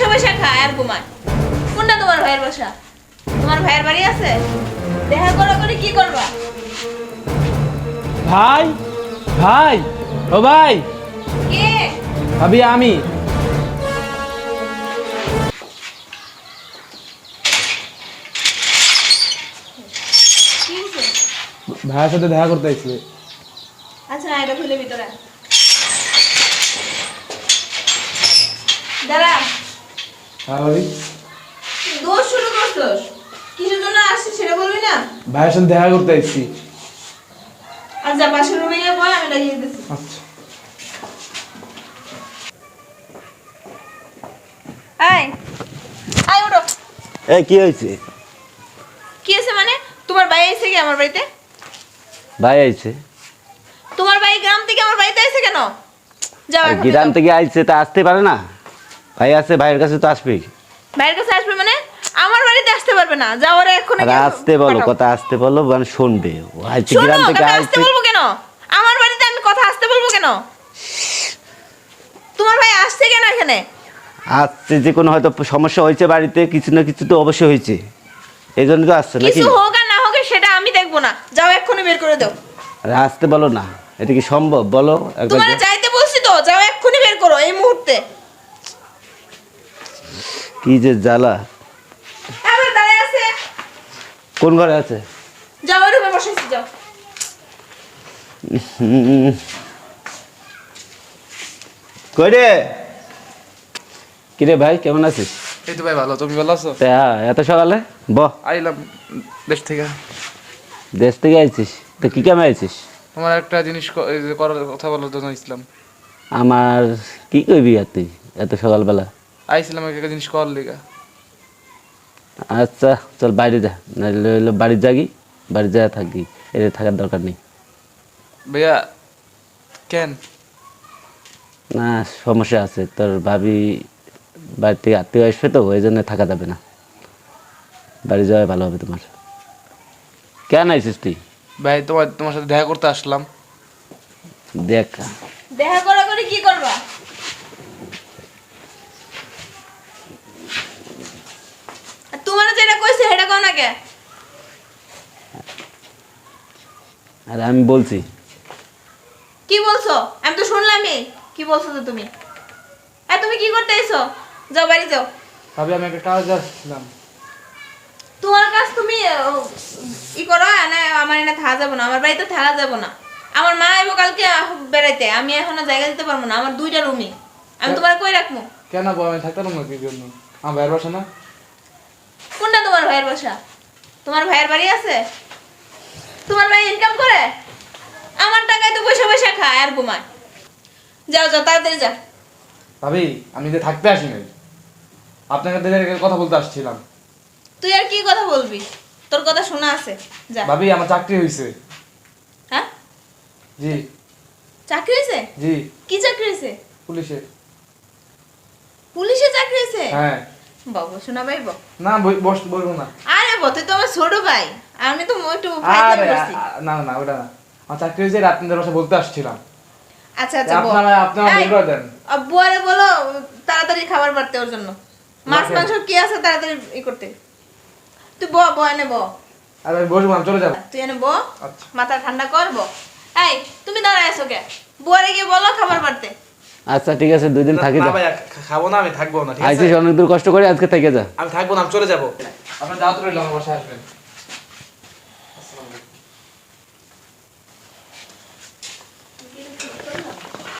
বসে বসে খায় আর ঘুমায়। কোনটা তোমার ভাইয়ের বাসা? তোমার ভাইয়ের বাড়ি আছে? দেখা করা করে কি করবা? ভাই ভাই ও ভাই। কে? ভাবি আমি। ভাইয়ের সাথে দেখা করতে আসছে আচ্ছা এটা খুলে ভিতরে। দাঁড়া। হ্যাঁ ভাবি দোষ শুরু করছোস কিসের জন্য আসছিস সেটা বলবি না? ভাইয়ের সাথে দেখা করতে আসছি আর যা পাশের রুমে গিয়ে বল আমি লাগিয়ে দিতেছি। আচ্ছা। আয় আয় ওঠো এ কি হয়েছে? কি আছে মানে? তোমার ভাই আইছে কি আমার বাড়িতে? ভাই আইছে। তোমার ভাই গ্রাম থেকে আমার বাড়িতে আইছে কেন? যাও গ্রাম থেকে আইছে তা আসতে পারে না? ভাই আছে ভাইয়ের কাছে তো আসবেই ভাইয়ের কাছে আসবে মানে? আমার বাড়িতে আসতে পারবে না যাও ওরা আর আসতে বলো কথা আসতে বলো মানে শুনবে। আইছে গ্রাম থেকে আসতে বলব কেন? আমার বাড়িতে আমি কথা আসতে বলব কেন? তোমার ভাই আসছে কেন এখানে? আসছে যে কোনো হয়তো সমস্যা হয়েছে বাড়িতে কিছু না কিছু তো অবশ্যই হয়েছে। এই জন্য তো আসছে নাকি? কিছু হোক আর না হোক সেটা আমি দেখব না। যাও এক্ষুনি বের করে দাও। আরে আসতে বলো না এটা কি সম্ভব? বলো একবার তোমার যাইতে বলছি তো যাও এক্ষুনি বের করো এই মুহূর্তে। কি যে জ্বালা। কোন ঘরে আছে? যাও রুমে যাও। কই রে? কিরে ভাই কেমন আছিস? এই তো ভাই ভালো তুমি ভালো আছো? তা এত সকালে? ব। আইলাম দেশ থেকে। দেশ থেকে আইছিস? তো কি কামে আইছিস? তোমার একটা জিনিস ক- এই যে করার কথা বলার জন্য ইসলাম আমার কি কইবি আর তুই এত সকালবেলা? আইছিলাম একটা জিনিস করার লেগা। আচ্ছা চল বাইরে যা নাহলে বাড়ির যাগি বাড়ি যা থাকি এর থাকার দরকার নেই। ভাইয়া কেন? না সমস্যা আছে তোর ভাবি বাড়ি থেকে আত্মীয় আসবে তো ওই জন্য থাকা যাবে না। বাড়ি যাওয়াই ভালো হবে তোমার। কেন আইছিস তুই? ভাই তোমার তোমার সাথে দেখা করতে আসলাম। দেখ। দেখা করা করে কি করবা? না কে আর আমি বলছি। কি বলছো? আমি তো শুনলামই। কি বলছো তো তুমি? আর তুমি কি করতে এসো? যাও বাড়ি যাও। ভাবি আমি একটা কাজ আসছিলাম। তোমার কাছ তুমি আহ, ই করো না আমার এনে থাকা যাব না। আমার বাড়িতে থাকা যাব না। আমার মা আইবো কালকে আহ, বেড়াইতে। আমি এখনও জায়গা দিতে পারব না। আমার দুইটা রুমই। আমি তোমার কই রাখব? কেন বউ? আমি থাকতাম না কি জন্য? আমার ভাইয়ের বাসা না? তোমার ভাইয়ের বাসা? তোমার ভাইয়ের বাড়ি আছে? তোমার ভাই ইনকাম করে? আমার টাকায় তো বসে বসে খায় আর ঘুমায়। যাও যাও তাড়াতাড়ি যা ভাবি আমি যে থাকতে আসি নাই আপনাকে দেখে কথা বলতে আসছিলাম। তুই আর কি কথা বলবি? তোর কথা শোনা আছে। যা। ভাবি আমার চাকরি হয়েছে হ্যাঁ? জি। চাকরি হয়েছে জি। কি চাকরি হয়েছে পুলিশে। পুলিশে চাকরি হয়েছে হ্যাঁ। বাবু শোনা ভাই না বস বলব না। আরে বাবা তুই তো আমার ছোট ভাই। আমি তো একটু আরে ফাইজলামি করছি আ- না না ওটা না। আমার চাকরি হয়েছে আপনাদের বাসা বলতে আসছিলাম। আচ্ছা আচ্ছা আপনারা- আপনারা এই, দেন। আব্বু বলো তাড়াতাড়ি খাবার বাড়তে ওর জন্য। মাছ মাংস কি আছে তাড়াতাড়ি ই করতে। তুই ব ব এনে ব আর বসবো আমি চলে যাব। তুই এনে ব আচ্ছা। মাথা ঠান্ডা কর ব এই তুমি দাঁড়ায় আছো কে? বুয়ারে গিয়ে বলো খাবার বাড়তে। আচ্ছা ঠিক আছে দুই দিন থাকি যা। খাব না আমি থাকব না ঠিক আছে? অনেক দূর কষ্ট করে আজকে থেকে যা। আমি থাকব না আমি চলে যাব। আপনার দাওয়াত রইল আমার বাসায় আসবেন।